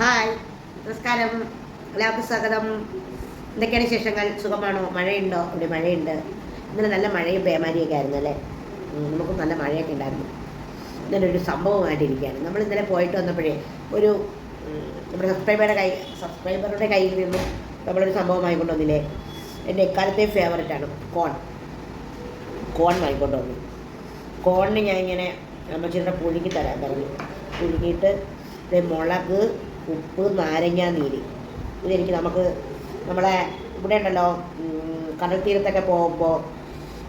Hi നമസ്കാരം. എല്ലാവർക്കും സ്വാഗതം. എന്തൊക്കെയാണ് വിശേഷങ്ങൾ? സുഖമാണോ? മഴയുണ്ടോ? ഇവിടെ മഴയുണ്ട്. ഇന്നലെ നല്ല മഴയും പേമാരിയൊക്കെ ആയിരുന്നു അല്ലേ? നമുക്കും നല്ല മഴയൊക്കെ ഉണ്ടായിരുന്നു. ഇന്നലെ ഒരു സംഭവമായിട്ടിരിക്കുകയാണ് നമ്മൾ ഇന്നലെ പോയിട്ട് വന്നപ്പോഴേ ഒരു നമ്മുടെ സബ്സ്ക്രൈബറുടെ കൈ സബ്സ്ക്രൈബറുടെ കയ്യിൽ നിന്നും നമ്മളൊരു സംഭവം കൊണ്ടുവന്നില്ലേ വന്നില്ലേ? എന്റെ എക്കാലത്തെ ആണ് കോൺ കോൺ വാങ്ങിക്കൊണ്ട് വന്നു. കോണിന് ഞാൻ ഇങ്ങനെ അമ്മച്ചിയുടെ പുഴുങ്ങി തരാൻ പറഞ്ഞു. പുഴുങ്ങിയിട്ട് മുളക് ഉപ്പ് നാരങ്ങ നീര്. ഇതെനിക്ക് നമുക്ക് നമ്മളെ ഇവിടെ ഉണ്ടല്ലോ കടൽ തീരത്തൊക്കെ പോകുമ്പോൾ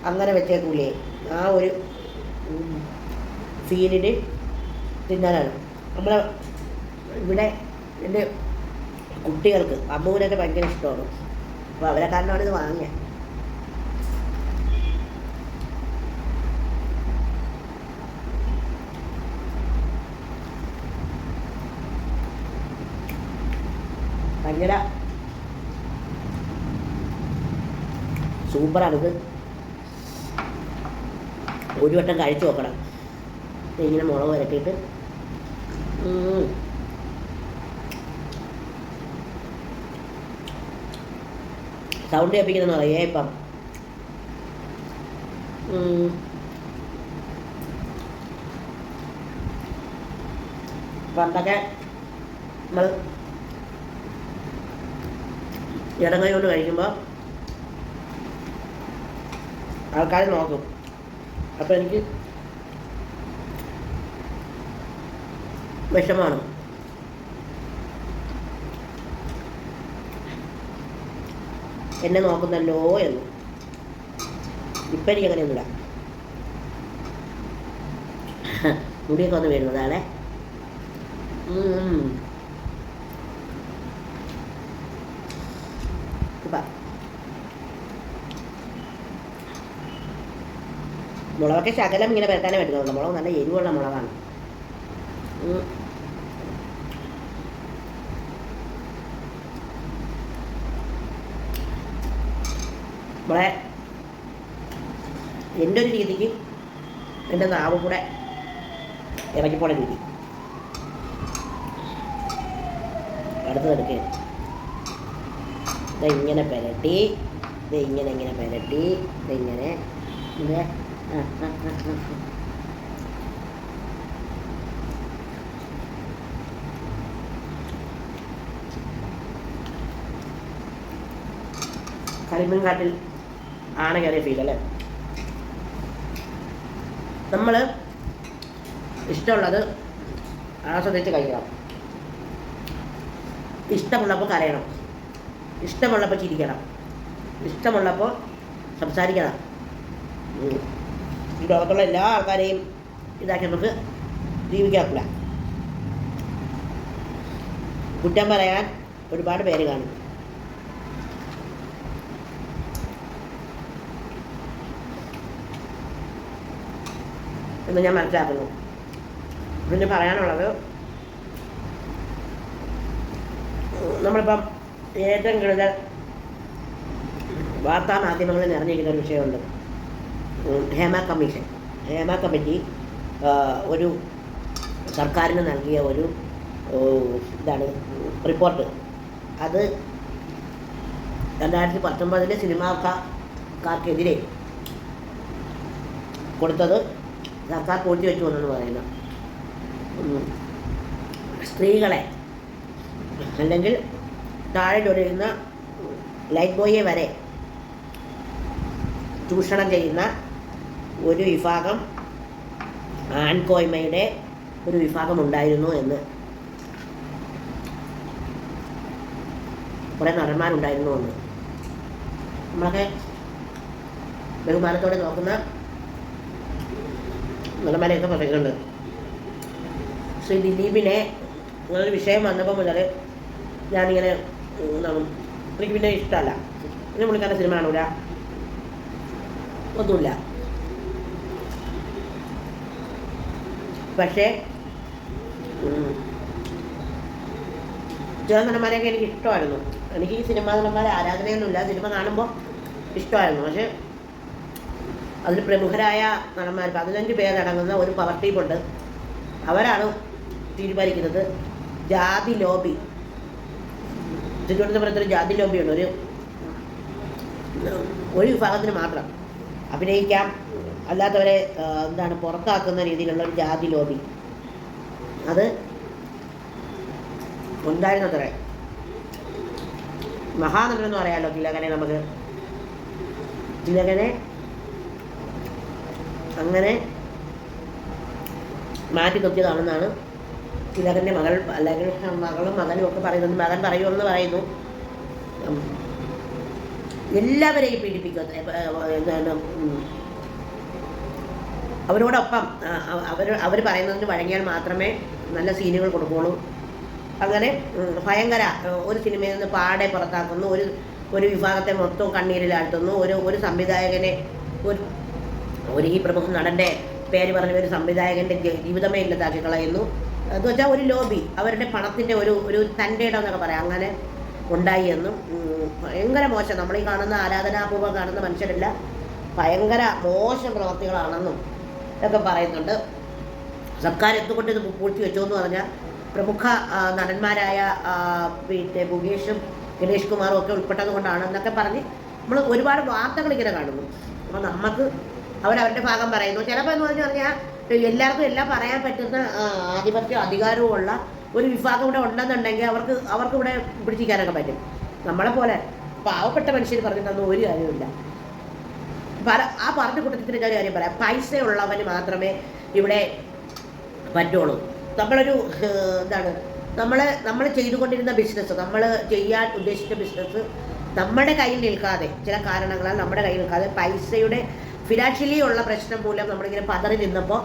അങ്ങനെ വെച്ചേക്കൂലേ. ആ ഒരു ഫീലിന് തിന്നാനാണ്. നമ്മൾ ഇവിടെ എന്റെ കുട്ടികൾക്ക് അമ്മൂനൊക്കെ ഭയങ്കര ഇഷ്ടമാണ്. അപ്പോൾ അവരെ കാരണമാണ് ഇത് വാങ്ങിയത് ഭയങ്കര സൂപ്പറാണിത് ഒരു വട്ടം കഴിച്ചു നോക്കണം. ഇങ്ങനെ മുളക് വരട്ടിയിട്ട്. സൗണ്ട് കേൾപ്പിക്കുന്ന അറിയാം ഇപ്പം. പണ്ടൊക്കെ നമ്മൾ ഇടം കൈ കൊണ്ട് കഴിക്കുമ്പോൾ ആൾക്കാർ നോക്കും. അപ്പം എനിക്ക് വിഷമാണ്. എന്നെ നോക്കുന്നല്ലോ എന്ന്. ഇപ്പം എനിക്ക് അങ്ങനെയൊന്നുമില്ല. മുടിയൊക്കെ വന്ന് വരുന്നതാണേ ഉം. ഇപ്പം മുളകൊക്കെ ശകലം ഇങ്ങനെ പരത്താനേ പറ്റുന്നുള്ളൂ മുളക് നല്ല എരിവുള്ള മുളകാണ്. മുളെ എന്റെ ഒരു രീതിക്ക് എന്റെ നാവ് കൂടെ ഇറക്കിപ്പോണ രീതി. അടുത്തത് എടുക്കുകയാണ് ഇത് ഇങ്ങനെ പെരട്ടി? ഇത് ഇങ്ങനെ ഇങ്ങനെ പെരട്ടി? ഇതെങ്ങനെ? ഇത് കളിമൺ കാട്ടിൽ ആണ് കയറിയ ഫീൽ അല്ലേ? നമ്മൾ ഇഷ്ടമുള്ളത് ആസ്വദിച്ച് കഴിക്കണം. ഇഷ്ടമുള്ളപ്പോൾ കരയണം. ഇഷ്ടമുള്ളപ്പോൾ ചിരിക്കണം. ഇഷ്ടമുള്ളപ്പോൾ സംസാരിക്കണം. ഈ ലോകത്തുള്ള എല്ലാ ആൾക്കാരെയും ഇതാക്കി നമുക്ക് ജീവിക്കാക്കില്ല കുറ്റം പറയാൻ ഒരുപാട് പേര് കാണും. എന്ന് ഞാൻ മനസ്സിലാക്കുന്നു. പിന്നെ പറയാനുള്ളത് നമ്മളിപ്പം ഏറ്റവും കൂടുതൽ വാർത്താ മാധ്യമങ്ങളിൽ നിറഞ്ഞിരിക്കുന്ന ഒരു വിഷയമുണ്ട്. ഹേമ കമ്മീഷൻ ഹേമ കമ്മിറ്റി ഒരു സർക്കാരിന് നൽകിയ ഒരു ഇതാണ് റിപ്പോർട്ട്. അത് രണ്ടായിരത്തി പത്തൊമ്പതിലെ സിനിമാക്കാർക്കെതിരെ കൊടുത്തത് സർക്കാർ പൂഴ്ത്തി വെച്ചു എന്നു പറയുന്നത് സ്ത്രീകളെ അല്ലെങ്കിൽ താഴെ തുടരുന്ന ലൈറ്റ് ബോയെ വരെ ചൂഷണം ചെയ്യുന്ന ഒരു വിഭാഗം ആൺകോയ്മയുടെ ഒരു വിഭാഗം ഉണ്ടായിരുന്നു എന്ന്. കുറേ നടന്മാരുണ്ടായിരുന്നു എന്ന്. നമ്മളൊക്കെ ബഹുമാനത്തോടെ നോക്കുന്ന നടന്മാരെയൊക്കെ പറയുന്നുണ്ട്. ശ്രീ ദിലീപിനെ ഇങ്ങനൊരു വിഷയം വന്നപ്പോൾ മുതൽ ഞാനിങ്ങനെ എനിക്ക് പിന്നെ ഇഷ്ടമല്ല. പിന്നെ പുള്ളിക്കാരുടെ സിനിമ കാണൂല. ഒന്നുമില്ല. പക്ഷേ ചില നടന്മാരെയൊക്കെ എനിക്ക് ഇഷ്ടമായിരുന്നു. എനിക്ക് ഈ സിനിമാ നടന്മാരെ ആരാധനയൊന്നുമില്ല. സിനിമ കാണുമ്പോൾ ഇഷ്ടമായിരുന്നു. പക്ഷേ അതിൽ പ്രമുഖരായ നടന്മാർ പതിനഞ്ച് പേരടങ്ങുന്ന ഒരു പവർ ടീമുണ്ട് അവരാണ് തീരുമാനിക്കുന്നത് ജാതി ലോബി. തിരുവനന്തപുരത്തൊരു ജാതി ലോബിയുണ്ട് ഒരു ഒരു വിഭാഗത്തിന് മാത്രം അഭിനയിക്കാം. അല്ലാത്തവരെ എന്താണ് പുറത്താക്കുന്ന രീതിയിലുള്ള ഒരു ജാതി ലോബി. അത് ഉണ്ടായിരുന്നത്രേ. മഹാനടനെന്ന് പറയാമല്ലോ തിലകനെ നമുക്ക്. തിലകനെ അങ്ങനെ മാറ്റി നിർത്തിയതാണെന്നാണ് തിലകന്റെ മകൾ അല്ലെങ്കിൽ മകളും മകനും ഒക്കെ പറയുന്നത്. മകൻ പറയുമെന്ന് പറയുന്നു. എല്ലാവരെയും പീഡിപ്പിക്കും എന്താണ്. അവരോടൊപ്പം അവർ അവർ പറയുന്നതിന് വഴങ്ങിയാൽ മാത്രമേ നല്ല സീനുകൾ കൊടുക്കുകയുള്ളൂ അങ്ങനെ ഭയങ്കര ഒരു സിനിമയിൽ നിന്ന് പാടെ പുറത്താക്കുന്നു ഒരു ഒരു വിഭാഗത്തെ മൊത്തം കണ്ണീരിലാഴ്ത്തുന്നു ഒരു ഒരു സംവിധായകനെ ഒരു ഒരു ഈ പ്രമുഖ നടന്റെ പേര് പറഞ്ഞ ഒരു സംവിധായകന്റെ ജീവിതമേ ഇല്ലാതാക്കി കളയുന്നു. എന്ന് വെച്ചാൽ ഒരു ലോബി അവരുടെ പണത്തിന്റെ ഒരു ഒരു തന്റെ ഇടം എന്നൊക്കെ പറയാം. അങ്ങനെ ഉണ്ടായി എന്നും ഭയങ്കര മോശം. നമ്മൾ ഈ കാണുന്ന ആരാധനാപൂർവം കാണുന്ന മനുഷ്യരല്ല ഭയങ്കര മോശം പ്രവർത്തികളാണെന്നും ഒക്കെ പറയുന്നുണ്ട്. സർക്കാർ എന്തുകൊണ്ട് ഇത് പൂഴ്ത്തി വെച്ചോ എന്ന് പറഞ്ഞാൽ പ്രമുഖ നടന്മാരായ പിന്നെ മുകേഷും ഗണേഷ് കുമാറും ഒക്കെ ഉൾപ്പെട്ടത് കൊണ്ടാണ് എന്നൊക്കെ പറഞ്ഞ് നമ്മൾ ഒരുപാട് വാർത്തകൾ ഇങ്ങനെ കാണുന്നു. അപ്പോൾ നമുക്ക് അവരവരുടെ ഭാഗം പറയുന്നു. ചിലപ്പോൾ എന്ന് പറഞ്ഞു പറഞ്ഞാൽ എല്ലാവർക്കും എല്ലാം പറയാൻ പറ്റുന്ന ആധിപത്യവും ആധിപത്യം അധികാരവും ഉള്ള ഒരു വിഭാഗം ഇവിടെ ഉണ്ടെന്നുണ്ടെങ്കിൽ അവർക്ക് അവർക്ക് ഇവിടെ പിടിച്ചിരിക്കാനൊക്കെ പറ്റും. നമ്മളെ പോലെ പാവപ്പെട്ട മനുഷ്യർ പറഞ്ഞിട്ടൊന്നും ഒരു കാര്യമില്ല ആ പറഞ്ഞ കൂട്ടത്തിൽ ഞാൻ കാര്യം പറയാം. പൈസ ഉള്ളവന് മാത്രമേ ഇവിടെ പറ്റുള്ളൂ. നമ്മളൊരു എന്താണ് നമ്മൾ നമ്മൾ ചെയ്തുകൊണ്ടിരുന്ന ബിസിനസ് നമ്മൾ ചെയ്യാൻ ഉദ്ദേശിച്ച ബിസിനസ് നമ്മുടെ കയ്യിൽ നിൽക്കാതെ ചില കാരണങ്ങളാൽ നമ്മുടെ കയ്യിൽ നിൽക്കാതെ പൈസയുടെ ഫിനാൻഷ്യലി ഉള്ള പ്രശ്നം മൂലം നമ്മളിങ്ങനെ പതറി നിന്നപ്പോൾ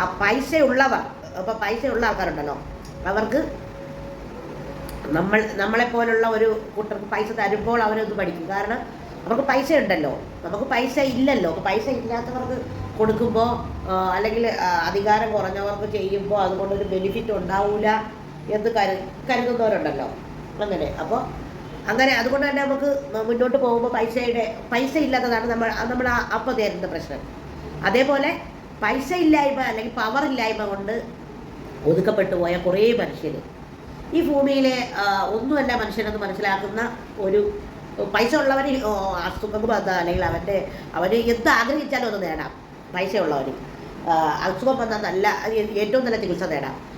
ആ പൈസ ഉള്ളവർ അപ്പോൾ പൈസ ഉള്ള ആൾക്കാരുണ്ടല്ലോ അവർക്ക് നമ്മൾ നമ്മളെപ്പോലുള്ള ഒരു കൂട്ടർക്ക് പൈസ തരുമ്പോൾ അവരത് പഠിക്കും. കാരണം അവർക്ക് പൈസ ഉണ്ടല്ലോ. നമുക്ക് പൈസ ഇല്ലല്ലോ. പൈസ ഇല്ലാത്തവർക്ക് കൊടുക്കുമ്പോൾ അല്ലെങ്കിൽ അധികാരം കുറഞ്ഞവർക്ക് ചെയ്യുമ്പോൾ അതുകൊണ്ടൊരു ബെനിഫിറ്റ് ഉണ്ടാവില്ല എന്ന് കരു കരുതുന്നവരുണ്ടല്ലോ. അങ്ങനെ. അപ്പോൾ അങ്ങനെ അതുകൊണ്ട് തന്നെ നമുക്ക് മുന്നോട്ട് പോകുമ്പോൾ പൈസയുടെ പൈസ ഇല്ലാത്തതാണ് നമ്മൾ നമ്മൾ അപ്പോൾ നേരിടുന്ന പ്രശ്നം. അതേപോലെ പൈസ ഇല്ലായ്മ അല്ലെങ്കിൽ പവർ ഇല്ലായ്മ കൊണ്ട് ഒതുക്കപ്പെട്ടു പോയ കുറേ മനുഷ്യർ ഈ ഭൂമിയിലെ ഒന്നുമല്ല മനുഷ്യനെന്ന് മനസ്സിലാക്കുന്ന ഒരു പൈസ ഉള്ളവർ അസുഖം അല്ലെങ്കിൽ അവന്റെ അവർ എന്ത് ആഗ്രഹിച്ചാലും അത് നേടാം. പൈസ ഉള്ളവർ അസുഖം വന്നാൽ നല്ല ഏറ്റവും നല്ല ചികിത്സ നേടാം.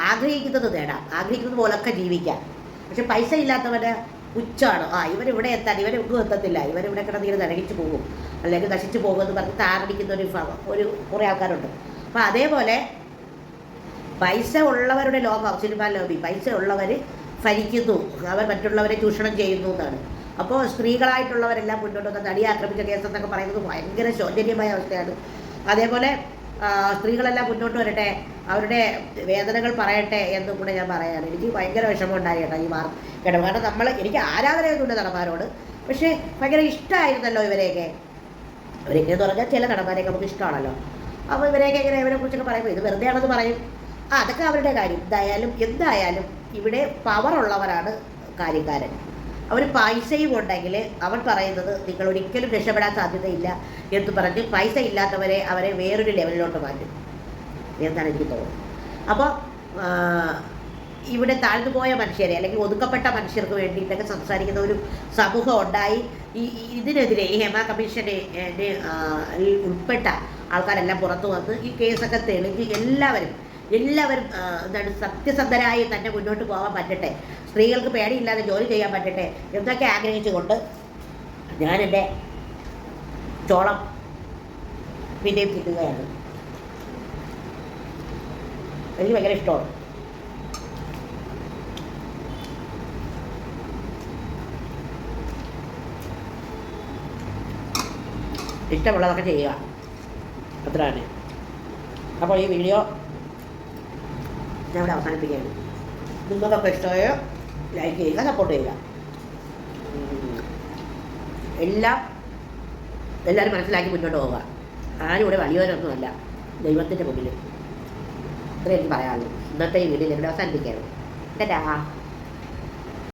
ആഗ്രഹിക്കുന്നത് നേടാം. ആഗ്രഹിക്കുന്നത് പോലൊക്കെ ജീവിക്കാം. പക്ഷെ പൈസ ഇല്ലാത്തവന് പുച്ഛമാണ് ആ ഇവരിവിടെ എത്താൻ ഇവരൊന്നും എത്തത്തില്ല. ഇവരിവിടെ കിടന്ന് ഇങ്ങനെ പോകും. അല്ലെങ്കിൽ നശിച്ചു പോകുമെന്ന് പറഞ്ഞ് താറടിക്കുന്ന ഒരു ഒരു കുറേ ആൾക്കാരുണ്ട്. അപ്പോൾ അതേപോലെ പൈസ ഉള്ളവരുടെ ലോകം സിനിമാ ലോബി പൈസ ഉള്ളവർ ഭരിക്കുന്നു. അവർ മറ്റുള്ളവരെ ചൂഷണം ചെയ്യുന്നു എന്നാണ്. അപ്പോൾ സ്ത്രീകളായിട്ടുള്ളവരെല്ലാം മുന്നോട്ട് വന്ന നടിയെ ആക്രമിച്ച കേസെന്നൊക്കെ പറയുന്നത് ഭയങ്കര ശോചനീയമായ അവസ്ഥയാണ്. അതേപോലെ സ്ത്രീകളെല്ലാം മുന്നോട്ട് വരട്ടെ അവരുടെ വേദനകൾ പറയട്ടെ എന്നും കൂടെ ഞാൻ പറയാണ് എനിക്ക് ഭയങ്കര വിഷമം ഉണ്ടായി കേട്ടോ ഈ വാർത്ത. കേട്ടോ കാരണം നമ്മൾ എനിക്ക് ആരാധനയൊന്നുമില്ല നടന്മാരോട്. പക്ഷേ ഭയങ്കര ഇഷ്ടമായിരുന്നല്ലോ ഇവരെയൊക്കെ. ഇവരൊക്കെ എന്ന് പറഞ്ഞാൽ ചില നടന്മാരെയൊക്കെ നമുക്ക് ഇഷ്ടമാണല്ലോ. അപ്പോൾ ഇവരെയൊക്കെ ഇങ്ങനെ ഇവരെ കുറിച്ചൊക്കെ പറയുമ്പോൾ ഇത് വെറുതെ ആണെന്ന് പറയും അതൊക്കെ അവരുടെ കാര്യം. എന്തായാലും എന്തായാലും ഇവിടെ പവർ ഉള്ളവരാണ് കാര്യക്കാരൻ. അവർ പൈസയും ഉണ്ടെങ്കിൽ അവൻ പറയുന്നത് നിങ്ങൾ ഒരിക്കലും രക്ഷപ്പെടാൻ സാധ്യതയില്ല എന്ന് പറഞ്ഞ് പൈസ ഇല്ലാത്തവരെ അവരെ വേറൊരു ലെവലിലോട്ട് മാറ്റും. എന്നാണ് എനിക്ക് തോന്നുന്നത്. അപ്പോൾ ഇവിടെ താഴ്ന്നു പോയ മനുഷ്യരെ അല്ലെങ്കിൽ ഒതുക്കപ്പെട്ട മനുഷ്യർക്ക് വേണ്ടിയിട്ടൊക്കെ സംസാരിക്കുന്ന ഒരു സമൂഹം ഉണ്ടായി. ഈ ഇതിനെതിരെ ഈ ഹെമ കമ്മീഷനെ ഉൾപ്പെട്ട ആൾക്കാരെല്ലാം പുറത്തു വന്ന് ഈ കേസൊക്കെ തെളിഞ്ഞ് എല്ലാവരും എല്ലാവരും എന്താണ് സത്യസന്ധരായി തന്നെ മുന്നോട്ട് പോകാൻ പറ്റട്ടെ. സ്ത്രീകൾക്ക് പേടിയില്ലാതെ ജോലി ചെയ്യാൻ പറ്റട്ടെ എന്നൊക്കെ ആഗ്രഹിച്ചുകൊണ്ട് ഞാൻ ചോളം പിന്നെയും കിട്ടുകയാണ് എനിക്ക് ഭയങ്കര ഇഷ്ടമാണ്. ഇഷ്ടമുള്ളതൊക്കെ ചെയ്യുക. അത്രയാണ് അപ്പോൾ ഈ വീഡിയോ ഞാൻ ഇവിടെ അവസാനിപ്പിക്കുകയാണ്. നിങ്ങൾക്കൊക്കെ ഇഷ്ടമായോ ലൈക്ക് ചെയ്യുക സപ്പോർട്ട് ചെയ്യുക. എല്ലാം എല്ലാവരും മനസ്സിലാക്കി മുന്നോട്ട് പോവുക. ആരും ഇവിടെ വലിയവരൊന്നുമല്ല. ദൈവത്തിന്റെ മുമ്പിൽ ഇത്രയും എനിക്ക് പറയാനുള്ളൂ. ഇന്നത്തെ ഈ വീഡിയോ ഇവിടെ അവസാനിപ്പിക്കുകയാണ്. ടാ